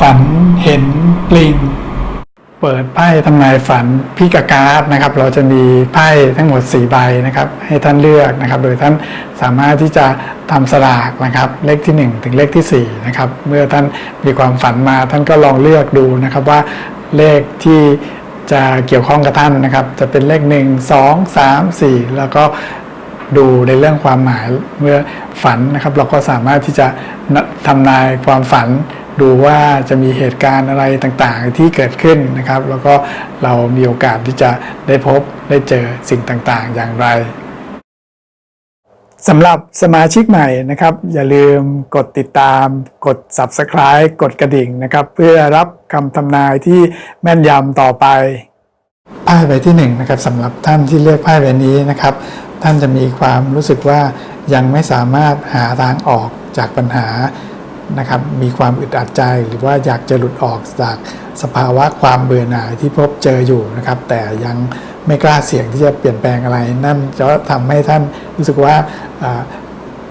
ฝันเห็นปลิง เปิดไพ่ทำนายฝันพิกาการ์ดนะครับ เราจะมีไพ่ทั้งหมด 4 ใบนะครับ ให้ท่านเลือกนะครับ โดยท่านสามารถที่จะทำสลากนะครับ เลขที่ 1 ถึงเลขที่4นะครับ เมื่อท่านมีความฝันมาท่านก็ลองเลือกดูนะครับว่าเลขที่จะเกี่ยวข้องกับท่านนะครับ จะเป็นเลข 1 2 3 4 แล้วก็ดูในเรื่องความหมายเมื่อฝันนะครับ เราก็สามารถที่จะทำนายความฝัน ดูว่าจะมีเหตุการณ์อะไรต่างๆที่เกิดขึ้นนะครับ แล้วก็เรามีโอกาสที่จะได้พบได้เจอสิ่งต่างๆ อย่างไรสำหรับสมาชิกใหม่นะครับ อย่าลืมกดติดตาม กด Subscribe กดกระดิ่งนะครับ เพื่อรับคำทำนายที่แม่นยำต่อไปไพ่ใบที่หนึ่งนะครับสำหรับท่านที่เลือกไพ่ใบนี้นะครับ ท่านจะมีความรู้สึกว่ายังไม่สามารถหาทางออกจากปัญหา นะครับมีความอึดอัดใจหรือว่าอยากจะหลุดออกจากสภาวะความเบื่อหน่ายที่พบเจออยู่นะครับ แต่ยังไม่กล้าเสี่ยงที่จะเปลี่ยนแปลงอะไร นั่นจะทำให้ท่านรู้สึกว่า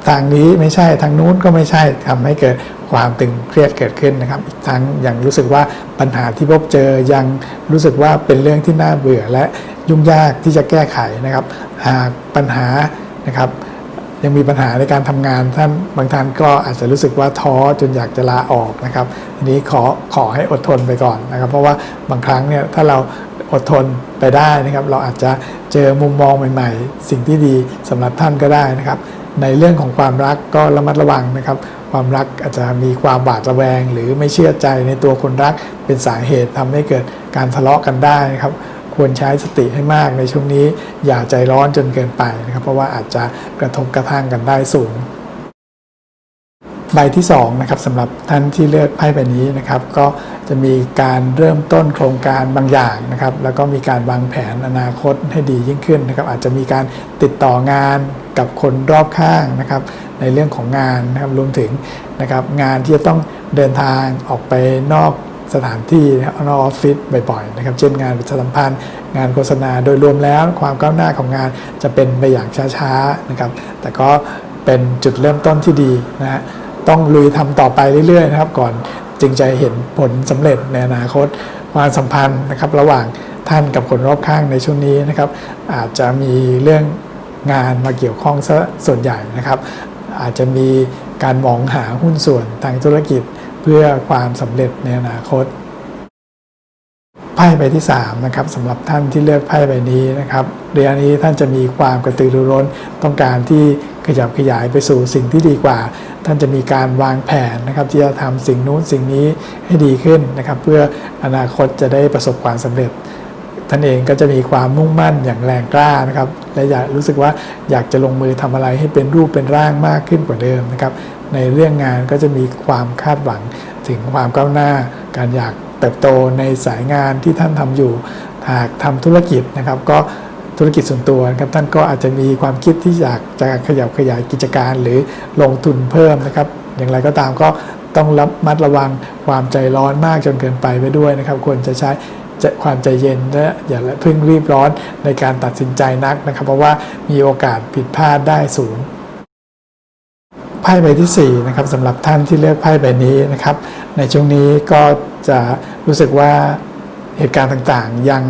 ทางนี้ไม่ใช่ทางนู้นก็ไม่ใช่ทำให้เกิดความตึงเครียดเกิดขึ้นนะครับ อีกทั้งยังรู้สึกว่าปัญหาที่พบเจอยังรู้สึกว่าเป็นเรื่องที่น่าเบื่อและยุ่งยากที่จะแก้ไขนะครับ หากปัญหานะครับ ยังมีปัญหาในการทำงาน ท่านบางท่านก็อาจจะรู้สึกว่าท้อจนอยากจะลาออกนะครับทีนี้ขอขอให้อดทนไปก่อนนะครับ เพราะว่าบางครั้งเนี่ยถ้าเราอดทนไปได้นะครับ เราอาจจะเจอมุมมองใหม่ ๆ สิ่งที่ดีสำหรับท่านก็ได้นะครับ ในเรื่องของความรักก็ระมัดระวังนะครับ ความรักอาจจะมีความบาดระแวง หรือไม่เชื่อใจในตัวคนรักเป็นสาเหตุทำให้เกิดการทะเลาะกันได้นะครับ ควรใช้สติให้มากในช่วงนี้ อย่าใจร้อนจนเกินไปนะครับเพราะว่าอาจจะกระทบกระทั่งกันได้สูงใบที่2นะครับสำหรับท่านที่เลือกไพ่ใบนี้นะครับ ก็จะมีการเริ่มต้นโครงการบางอย่างนะครับ แล้วก็มีการวางแผนอนาคตให้ดียิ่งขึ้นนะครับ อาจจะมีการติดต่องานกับคนรอบข้างนะครับ ในเรื่องของงานนะครับรวมถึงนะครับงานที่จะต้องเดินทางออกไปนอก สถานที่นอกออฟฟิศบ่อยๆนะครับเช่นงานประชาสัมพันธ์ งานโฆษณาโดยรวมแล้วความก้าวหน้าของงานจะเป็นไปอย่างช้าๆนะครับ แต่ก็เป็นจุดเริ่มต้นที่ดีนะฮะต้องลุยทำต่อไปเรื่อยๆนะครับ ก่อนจึงจะเห็นผลสำเร็จในอนาคตความสัมพันธ์นะครับ ระหว่างท่านกับคนรอบข้างในช่วงนี้นะครับ อาจจะมีเรื่องงานมาเกี่ยวข้องซะส่วนใหญ่นะครับ อาจจะมีการมองหาหุ้นส่วนทางธุรกิจ เพื่อความสำเร็จในอนาคตไพ่ใบที่3นะครับสำหรับท่านที่เลือกไพ่ใบนี้นะครับเดือนนี้ท่านจะมีความกระตือรือร้น ต้องการที่ขยับขยายไปสู่สิ่งที่ดีกว่า ท่านจะมีการวางแผนนะครับที่จะทำสิ่งนู้นสิ่งนี้ให้ดีขึ้นนะครับ เพื่ออนาคตจะได้ประสบความสำเร็จ ท่านเองก็จะมีความมุ่งมั่นอย่างแรงกล้านะครับและอยากรู้สึกว่าอยากจะลงมือทำอะไรให้เป็นรูปเป็นร่างมากขึ้นกว่าเดิมนะครับ ในเรื่องงานก็จะมีความคาดหวังถึงความก้าวหน้า การอยากเติบโตในสายงานที่ท่านทำอยู่หากทำธุรกิจนะครับ ก็ธุรกิจส่วนตัวนะครับท่านก็อาจจะมีความคิดที่อยากจะขยับขยายกิจการหรือลงทุนเพิ่มนะครับ อย่างไรก็ตามก็ต้องระมัดระวังความใจร้อนมากจนเกินไปไปด้วยนะครับ ควรจะใช้ความใจเย็นและอย่าเพิ่งรีบร้อนในการตัดสินใจนักนะครับ เพราะว่ามีโอกาสผิดพลาดได้สูง ไพ่ใบที่4นะครับสำหรับท่านที่เลือกไพ่ใบนี้นะครับ ในช่วงนี้ก็จะรู้สึกว่าเหตุการณ์ต่างๆ ยัง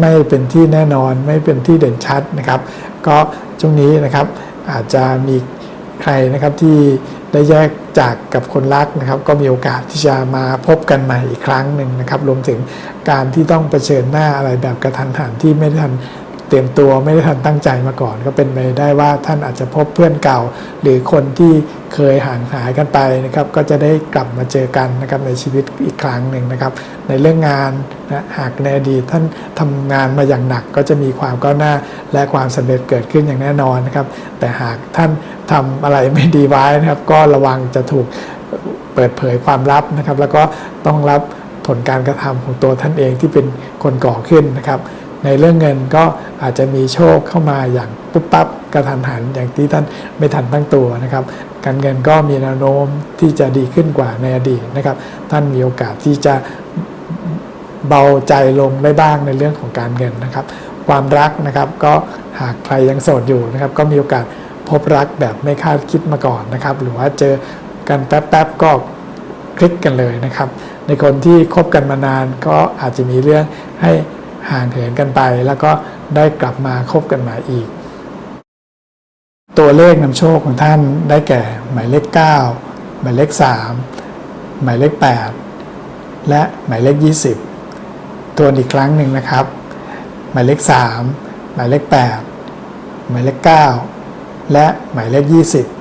ไม่เป็นที่แน่นอนไม่เป็นที่เด่นชัดนะครับ ก็ช่วงนี้นะครับอาจจะมีใครนะครับที่ได้แยกจากกับคนรักนะครับ ก็มีโอกาสที่จะมาพบกันใหม่อีกครั้งหนึ่งนะครับ รวมถึงการที่ต้องเผชิญหน้าอะไรแบบกระทันหันที่ไม่ทัน เตรียมตัวไม่ได้ทันตั้งใจมาก่อน ก็เป็นไปได้ว่าท่านอาจจะพบเพื่อนเก่า หรือคนที่เคยห่างหายกันไปนะครับ ก็จะได้กลับมาเจอกันนะครับในชีวิตอีกครั้งหนึ่งนะครับ ในเรื่องงานนะหากในอดีตท่านทำงานมาอย่างหนัก ก็จะมีความก้าวหน้าและความสำเร็จเกิดขึ้นอย่างแน่นอนนะครับ แต่หากท่านทำอะไรไม่ดีไว้นะครับ ก็ระวังจะถูกเปิดเผยความลับนะครับ แล้วก็ต้องรับผลการกระทำของตัวท่านเองที่เป็นคนก่อขึ้นนะครับ ในเรื่องเงินก็อาจจะมีโชคเข้ามาอย่างปุ๊บปั๊บกระทันหันอย่างที่ท่านไม่ทันตั้งตัวนะครับ การเงินก็มีแนวโน้มที่จะดีขึ้นกว่าในอดีตนะครับ ท่านมีโอกาสที่จะเบาใจลงได้บ้างในเรื่องของการเงินนะครับ ความรักนะครับก็หากใครยังโสดอยู่นะครับ ก็มีโอกาสพบรักแบบไม่คาดคิดมาก่อนนะครับ หรือว่าเจอกันแป๊บๆก็คลิกกันเลยนะครับ ในคนที่คบกันมานานก็อาจจะมีเรื่องให้ ห่างเหินกันไป แล้วก็ได้กลับมาคบกันใหม่อีก ตัวเลขนำโชคของท่านได้แก่ หมายเลข 9 หมายเลข 3 หมายเลข 8 และหมายเลข 20 ตัวอีกครั้งหนึ่งนะครับ หมายเลข 3 หมายเลข 8 หมายเลข 9 และหมายเลข 20